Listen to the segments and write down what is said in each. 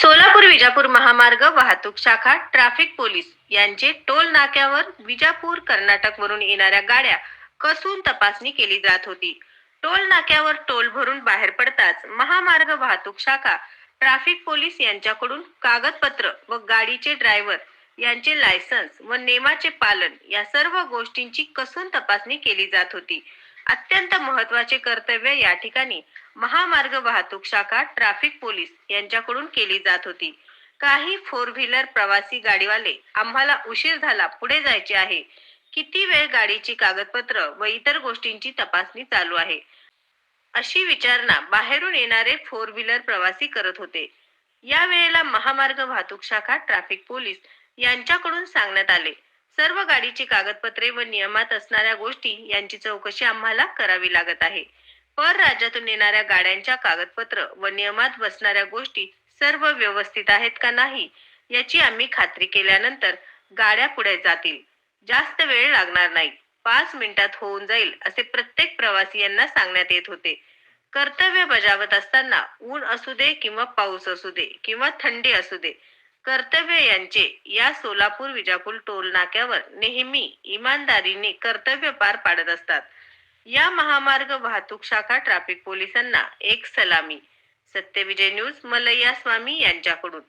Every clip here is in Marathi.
सोलापूर विजापूर महामार्ग वाहतूक शाखा ट्रॅफिक पोलीस यांचे टोल नाक्यावर विजापूर कर्नाटक वरून येणाऱ्या गाड्या कसून तपासणी केली जात होती. टोल नाक्यावर टोल भरून बाहेर पडताच महामार्ग वाहतूक शाखा ट्रॅफिक पोलीस यांच्याकडून कागदपत्र व गाडीचे ड्रायव्हर यांचे लायसन्स व नेमाचे पालन या सर्व गोष्टींची कसून तपासणी केली जात होती. अत्यंत महत्त्वाचे कर्तव्य या ठिकाणी महामार्ग वाहतूक शाखा ट्रॅफिक पोलीस यांच्याकडून केली जात होती. काही फोर व्हीलर प्रवासी गाडीवाले आम्हाला उशीर झाला पुढे जायचे आहे. किती वेळ गाडीची कागदपत्र व इतर गोष्टींची तपासणी चालू आहे? अशी विचारणा बाहेरून येणारे फोर व्हीलर प्रवासी करत होते. या वेळेला महामार्ग वाहतूक शाखा ट्रॅफिक पोलीस यांच्याकडून सांगण्यात आले. सर्व गाडीची कागदपत्रे व नियमात असणाऱ्या गोष्टी यांची चौकशी आम्हाला करावी लागत आहे. पर राज्यातून येणाऱ्या गाड्यांच्या कागदपत्र व नियमात बसणाऱ्या गोष्टी सर्व व्यवस्थित आहेत का नाही याची आम्ही खात्री केल्यानंतर गाड्या पुढे जातील. जास्त वेळ लागणार नाही. पाच मिनिटात होऊन जाईल असे प्रत्येक प्रवासी यांना सांगण्यात येत होते. कर्तव्य बजावत असताना ऊन असू दे किंवा पाऊस असू दे किंवा थंडी असू दे कर्तव्य यांचे या सोलापूर विजापूर टोल नाक्यावर नेहमी इमानदारीने कर्तव्य पार पाडत असतात. या महामार्ग वाहतूक शाखा ट्रॅफिक पोलिसांना एक सलामी. सत्यविजय न्यूज मलय्या स्वामी यांच्याकडून.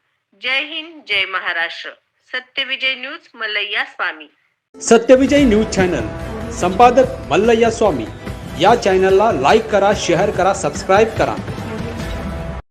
जय हिंद जय Maharashtra. Satyavijay news Malayya Swami. Satyavijay news channel. संपादक मल्लय्या स्वामी. या चॅनलला लाईक करा शेअर करा सबस्क्राईब करा.